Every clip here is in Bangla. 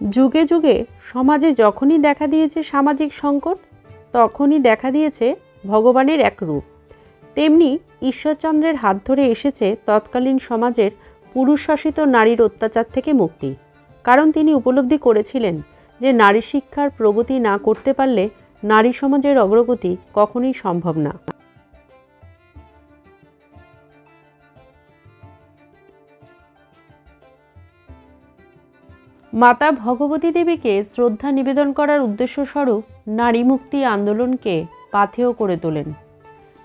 যুগে যুগে সমাজে যখনই দেখা দিয়েছে সামাজিক সংকট, তখনই দেখা দিয়েছে ভগবানের এক রূপ। তেমনি ঈশ্বরচন্দ্রের হাত ধরে এসেছে তৎকালীন সমাজের পুরুষ শাসিত নারীর অত্যাচার থেকে মুক্তি। কারণ তিনি উপলব্ধি করেছিলেন যে নারী শিক্ষার প্রগতি না করতে পারলে নারী সমাজের অগ্রগতি কখনোই সম্ভব না। মাতা ভগবতী দেবীকে শ্রদ্ধা নিবেদন করার উদ্দেশ্যস্বরূপ নারী মুক্তি আন্দোলনকে পাথেয় করে তোলেন।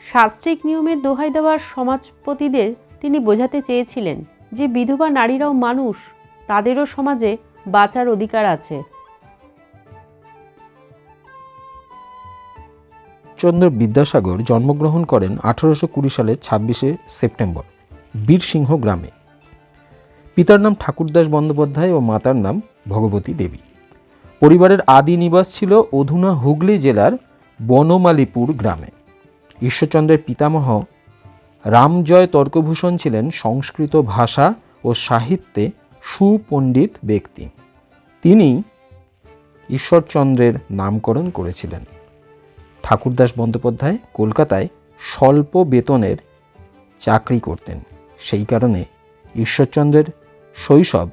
শাস্ত্রিক নিয়মের দোহাই দেওয়ার সমাজপতিদের তিনি বোঝাতে চেয়েছিলেন যে বিধবা নারীরাও মানুষ, তাদেরও সমাজে বাঁচার অধিকার আছে। চন্দ্র বিদ্যাসাগর জন্মগ্রহণ করেন আঠারোশো কুড়ি সালের ছাব্বিশে সেপ্টেম্বর, বীরসিংহ গ্রামে। পিতার নাম ঠাকুরদাস বন্দ্যোপাধ্যায় ও মাতার নাম ভগবতী দেবী। পরিবারের আদি নিবাস ছিল অধুনা হুগলি জেলার বনমালীপুর গ্রামে। ঈশ্বরচন্দ্রের পিতামহ রামজয় তর্কভূষণ ছিলেন সংস্কৃত ভাষা ও সাহিত্যে সুপণ্ডিত ব্যক্তি। তিনি ঈশ্বরচন্দ্রের নামকরণ করেছিলেন। ঠাকুরদাস বন্দ্যোপাধ্যায় কলকাতায় স্বল্প বেতনের চাকরি করতেন। সেই কারণে ঈশ্বরচন্দ্রের শৈশব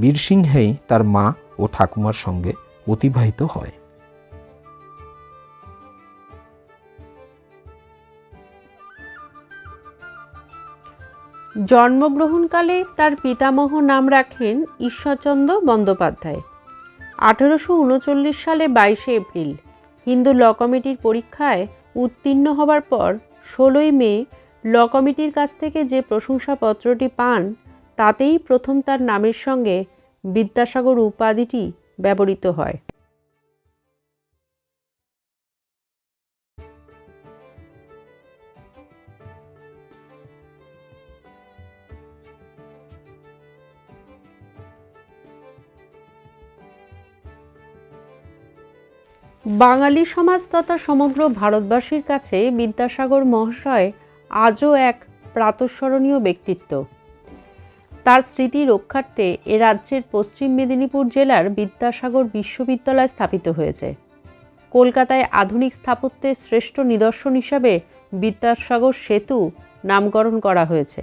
বীরসিংহেই তার মা ও ঠাকুমার সঙ্গে অতিবাহিত হয়। জন্মগ্রহণকালে তার পিতামহ নাম রাখেন ঈশ্বরচন্দ্র বন্দ্যোপাধ্যায়। আঠেরোশো উনচল্লিশ সালে বাইশে এপ্রিল হিন্দু ল কমিটির পরীক্ষায় উত্তীর্ণ হবার পর ষোলোই মে ল কমিটির কাছ থেকে যে প্রশংসাপত্রটি পান তাতেই প্রথম তার নামের সঙ্গে বিদ্যাসাগর উপাধিটি ব্যবহৃত হয়। বাঙালি সমাজ তথা সমগ্র ভারতবাসীর কাছে বিদ্যাসাগর মহাশয় আজও এক প্রাতঃস্মরণীয় ব্যক্তিত্ব। তার স্মৃতি রক্ষার্থে এ রাজ্যের পশ্চিম মেদিনীপুর জেলার বিদ্যাসাগর বিশ্ববিদ্যালয় স্থাপিত হয়েছে। কলকাতায় আধুনিক স্থাপত্যের শ্রেষ্ঠ নিদর্শন হিসাবে বিদ্যাসাগর সেতু নামকরণ করা হয়েছে।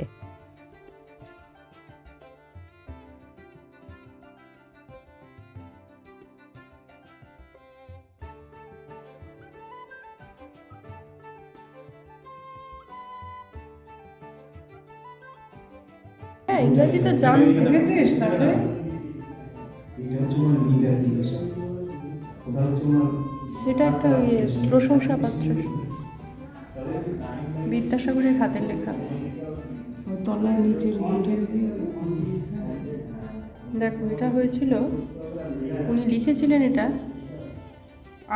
হ্যাঁ ইংরাজি তো জানতো দেখেছিস তাকে এটা হচ্ছে আমার লীগ অ্যাপ্লিকেশন ওটা হচ্ছে আমার যেটা একটা ইয়ে প্রশংসাপত্র বিদ্যাসাগরের হাতের লেখা। নিচে দেখো এটা হয়েছিল উনি লিখেছিলেন এটা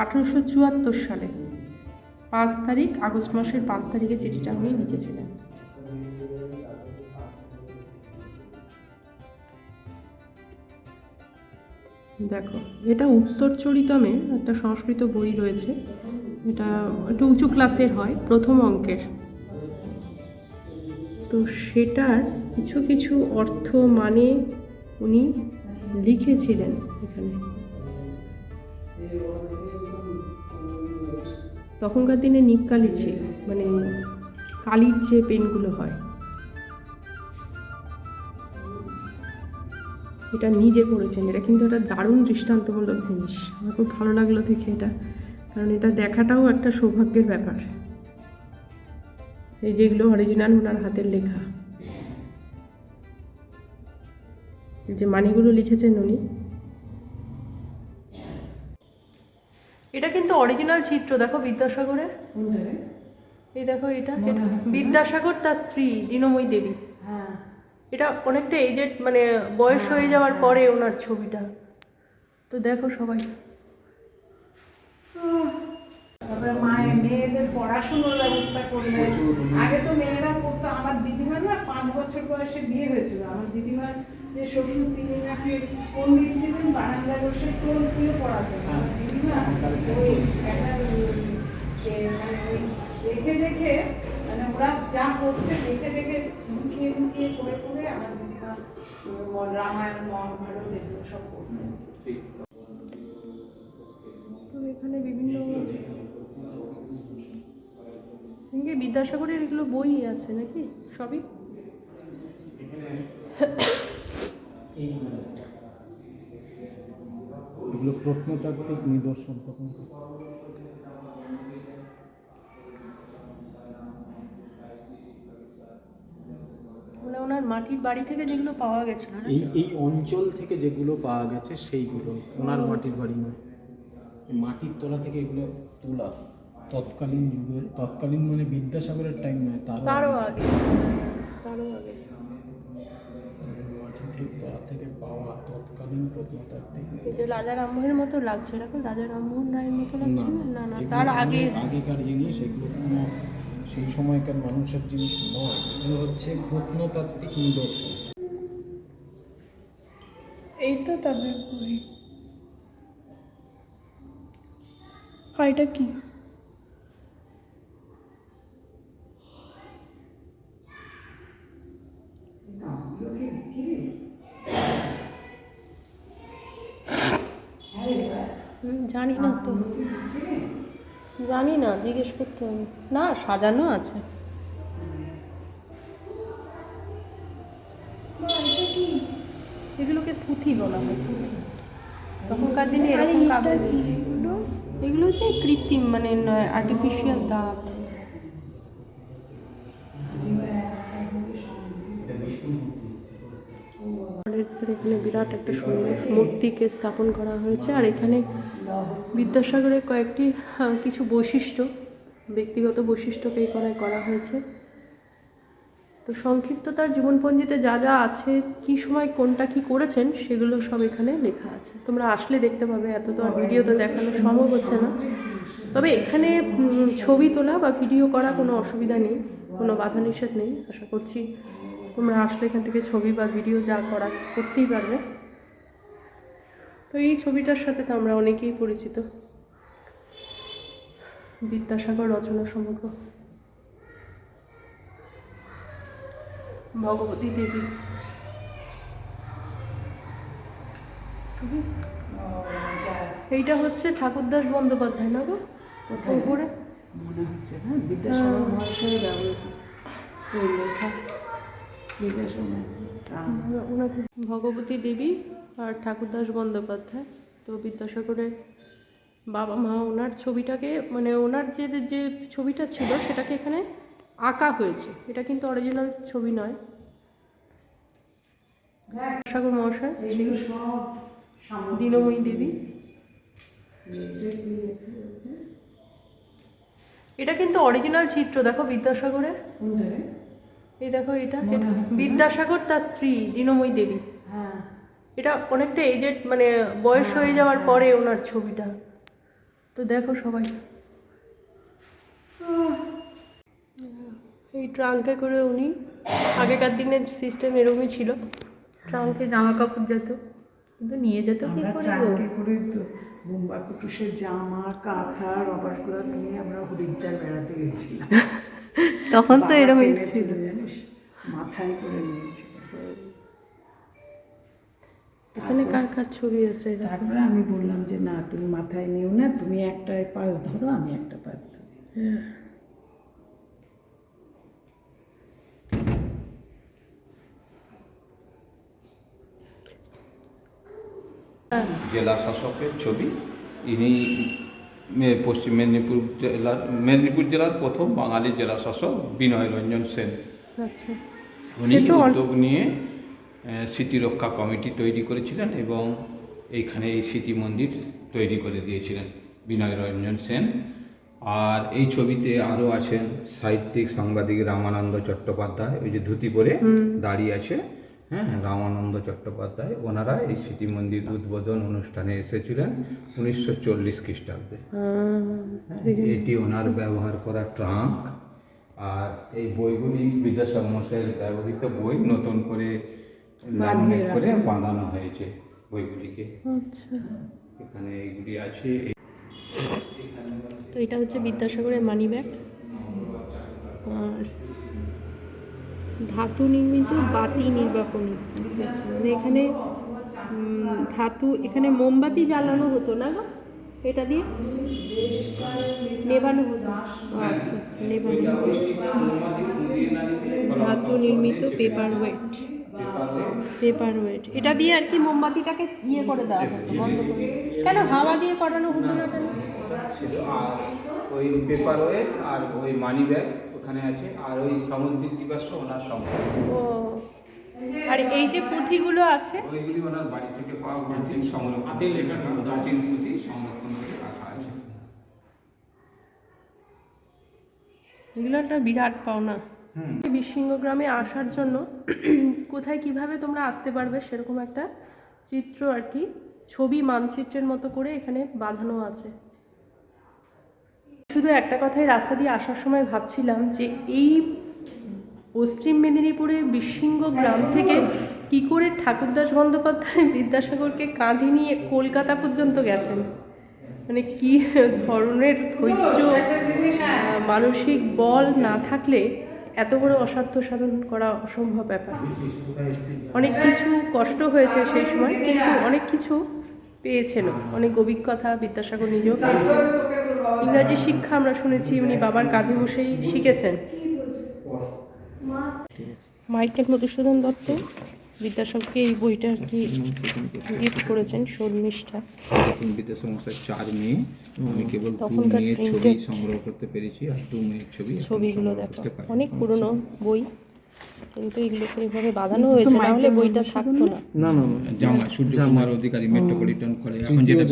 আঠেরোশো চুয়াত্তর সালে। পাঁচ তারিখ আগস্ট মাসের পাঁচ তারিখে চিঠিটা উনি লিখেছিলেন। দেখো, এটা উত্তর চরিতমে একটা সংস্কৃত বই রয়েছে। এটা একটু উঁচু ক্লাসের হয়, প্রথম অঙ্কের। তো সেটার কিছু কিছু অর্থ মানে উনি লিখেছিলেন এখানে। তখনকার দিনে নিপকালি ছিল মানে কালির যে পেনগুলো হয়। এটা নিজে করেছেন এটা কিন্তু একটা দারুণ দৃষ্টান্তমূলক জিনিস। আমার খুব ভালো লাগল দেখে এটা কারণ এটা দেখাটাও একটা সৌভাগ্যের ব্যাপার। এই যেগুলো অরিজিনাল ওনার হাতের লেখা। যে মানিগুলো লিখেছেন উনি। এটা কিন্তু অরিজিনাল চিত্র দেখো বিদ্যাসাগরের। এই দেখো এটা বিদ্যাসাগর তার স্ত্রী দীনময়ী দেবী। হ্যাঁ। এটা অনেকটা এজেড মানে বয়স হয়ে। যাওয়ার পরে ওনার ছবিটা। তো দেখো সবাই। তারপরে মায়ের মেয়েদের পড়াশুনোর ব্যবস্থা করলে। আগে তো মেয়েরা পড়তো আমার দিদিমার না পাঁচ বছর বয়সে বিয়ে হয়েছিল। আমার দিদিমার যে শ্বশুর তিনি নাকি পণ্ডিত ছিলেন বারান্দায় বসে টোল খুলে পড়াতেন। আমার দিদিমা ওই একটা মানে ওই দেখে দেখে মানে ওরা যা করছে দেখে দেখে লুকিয়ে লুকিয়ে করে করে আমার দিদিমা রামায়ণ মহাভারত এগুলো সব করতো তো এখানে বিভিন্ন বিদ্যাসাগরের এগুলো বই আছে নাকি? সবই? এগুলো প্রত্নতাত্ত্বিক নিদর্শন তখন। মানে ওনার মাটির বাড়ি থেকে যেগুলো পাওয়া গেছিল না? এই এই অঞ্চল থেকে যেগুলো পাওয়া গেছে সেইগুলো ওনার মাটির বাড়ি নয়। মাটির তলা থেকে এগুলো তোলা তৎকালীন যুগের তৎকালীন মানে বিদ্যাসাগরের টাইম নয় তারও আগে। তারও আগে। থেকে পাওয়া তৎকালীন প্রত্নতাত্ত্বিক। রাজা রামমোহনের মতো লাগছে এরকম রাজা রামমোহন রায়ের মতো লাগছে না? না না তার আগে। আগেকার জিনিস এগুলো কোনো সেই সময়কার মানুষের জিনিস নয় এগুলো হচ্ছে প্রত্নতাত্ত্বিক নিদর্শন। এইটা তাদের বই। এটা কি? জানি না তো। জানি না জিজ্ঞেস করতে হবে। না সাজানো আছে। এগুলোকে পুঁথি বলা হয় পুঁথি। তখনকার দিনে এরকম কাগজ এগুলো এগুলো হচ্ছে কৃত্রিম মানে আর্টিফিশিয়াল দাঁত ঘরের ভিতরে এখানে বিরাট একটা সুন্দর মূর্তিকে স্থাপন করা হয়েছে। আর এখানে বিদ্যাসাগরের কয়েকটি কিছু বৈশিষ্ট্য, ব্যক্তিগত বৈশিষ্ট্যকে এখানে করা হয়েছে। তো সংক্ষিপ্ত তার জীবনপঞ্জিতে যা যা আছে, কি সময় কোনটা কি করেছেন, সেগুলো সব এখানে লেখা আছে। তোমরা আসলে দেখতে পাবে, এত তো আর ভিডিওতে দেখানো সম্ভব হচ্ছে না। তবে এখানে ছবি তোলা বা ভিডিও করা কোনো অসুবিধা নেই, কোনো বাধা নিষেধ নেই। আশা করছি তোমরা আসলে এখান থেকে ছবি বা ভিডিও যা করা করতেই পারবে। তো এই ছবিটার সাথে তো আমরা অনেকেই পরিচিত। বিদ্যাসাগর রচনা সমগ্র। ভগবতী দেবী। এইটা হচ্ছে ঠাকুরদাস বন্দ্যোপাধ্যায় না গো? উপরে মনে হচ্ছে হ্যাঁ বিদ্যাসাগর মহাশয় ব্যবহৃত। লেখা। ভগবতী দেবী আর ঠাকুরদাস বন্দ্যোপাধ্যায়। তো বিদ্যাসাগরের বাবা মা, ওনার ছবিটাকে মানে ওনার যে যে ছবিটা ছিল, সেটাকে এখানে আঁকা হয়েছে। এটা কিন্তু অরিজিনাল ছবি নয়। বিদ্যাসাগর মহাশয় দীনময়ী দেবী। এটা কিন্তু অরিজিনাল চিত্র, দেখো বিদ্যাসাগরের। এই দেখো এটা বিদ্যাসাগর তার স্ত্রী দীনময়ী দেবী। হ্যাঁ। এটা অনেকটা এজেড মানে বয়স হয়ে যাওয়ার পরে ওনার ছবিটা। তো দেখো সবাই। এই ট্রাঙ্কে করে উনি আগেকার দিনের সিস্টেম এরকমই ছিল। ট্রাঙ্কে জামা কাপড় যেত কিন্তু নিয়ে যেত কি করে ট্রাঙ্কে করে তো বোম্বা কুটুসের জামা কাঁথা রবার রবারগুলো নিয়ে আমরা হরিদ্বার বেড়াতে গেছিলাম। তখন তো এরকমই ছিল। জানিস? মাথায় করে নিয়েছিল। এখানে কার কার ছবি আছে তারপরে আমি বললাম যে না তুমি মাথায় নিও না তুমি একটা পাশ ধরো আমি একটা পাশ ধরি। জেলা শাসকের ছবি। ইনি পশ্চিম মেদিনীপুর জেলার মেদিনীপুর জেলার প্রথম বাঙালি জেলা শাসক বিনয় রঞ্জন সেন। আচ্ছা। উনি উদ্যোগ নিয়ে আহ, স্মৃতি রক্ষা কমিটি তৈরি করেছিলেন এবং এইখানে এই স্মৃতি মন্দির তৈরি করে দিয়েছিলেন বিনয় রঞ্জন সেন। আর এই ছবিতে আরও আছেন সাহিত্যিক সাংবাদিক রামানন্দ চট্টোপাধ্যায় ওই যে ধুতি পরে দাঁড়িয়ে আছে। হ্যাঁ রামানন্দ চট্টোপাধ্যায় ওনারা এই স্মৃতি মন্দির উদ্বোধন অনুষ্ঠানে এসেছিলেন উনিশশো চল্লিশ খ্রিস্টাব্দে। হ্যাঁ, এটি ওনার ব্যবহার করা ট্রাঙ্ক আর এই বইগুলি বিদ্যাসাগর মশাইয়ের ব্যবহৃত বই নতুন করে লামিনেট করে বাঁধানো হয়েছে বইগুলিকে। আচ্ছা। এখানে এইগুলি আছে। আছে তো এটা হচ্ছে বিদ্যাসাগরের মানি ব্যাগ আর ধাতু নির্মিত বাতি নির্বাপনী। আচ্ছা আচ্ছা মানে এখানে ধাতু এখানে মোমবাতি জ্বালানো হতো না গো? এটা দিয়ে? নেবানো হতো। আচ্ছা আচ্ছা নেবানো হতো। ধাতু নির্মিত পেপার ওয়েট পেপার ওয়েট এটা দিয়ে আর কি মোমবাতিটাকে ইয়ে করে দেওয়া হতো বন্ধ করে। কেন হাওয়া দিয়ে করানো হতো না কেন ওই পেপার ওয়েট আর ওই মানি ব্যাগ ওখানে আছে আর ওই সামুদ্রিক দিবস ওনার সম্পদ ও আর এই যে পুঁথিগুলো আছে? ওইগুলি ওনার বাড়ি থেকে পাওয়া প্রাচীন সংরক্ষণ হাতে লেখা প্রাচীন পুঁথি সংরক্ষণ করে রাখা আছে। এগুলো একটা বিরাট পাওনা। বিশৃঙ্গ গ্রামে আসার জন্য কোথায় কীভাবে তোমরা আসতে পারবে সেরকম একটা চিত্র আর কি। ছবি মানচিত্রের মতো করে এখানে বাঁধানো আছে। শুধু একটা কথাই রাস্তা দিয়ে আসার সময় ভাবছিলাম যে এই পশ্চিম মেদিনীপুরের বিশৃঙ্গ গ্রাম থেকে কি করে ঠাকুরদাস বন্দ্যোপাধ্যায় বিদ্যাসাগরকে কাঁধে নিয়ে কলকাতা পর্যন্ত গেছেন? মানে কি ধরনের ধৈর্য, মানসিক বল না থাকলে এত বড় অসাধ্য সাধন করা অসম্ভব ব্যাপার। অনেক কিছু কষ্ট হয়েছে সেই সময়, কিন্তু অনেক কিছু পেয়েছেন অনেক অভিজ্ঞতা বিদ্যাসাগর নিজেও পেয়েছেন। ইংরাজি শিক্ষা আমরা শুনেছি উনি বাবার কাঁধে বসেই শিখেছেন। মাইকেল মধুসূদন দত্ত বিদ্যাসাগরকে এই বইটা আর কি গিফট করেছেন শর্মিষ্ঠা। বিদেশের মশাই চার মেয়ে আমি কেবল তখনকার ছবি সংগ্রহ করতে পেরেছি আর দু মেয়ের ছবি ছবিগুলো দেখো। অনেক পুরনো বই কিন্তু এগুলোকে এভাবে বাঁধানো হয়েছে না হলে বইটা থাকতো না। না না জামা সূর্য কুমার অধিকারী মেট্রোপলিটন করে এখন যেটা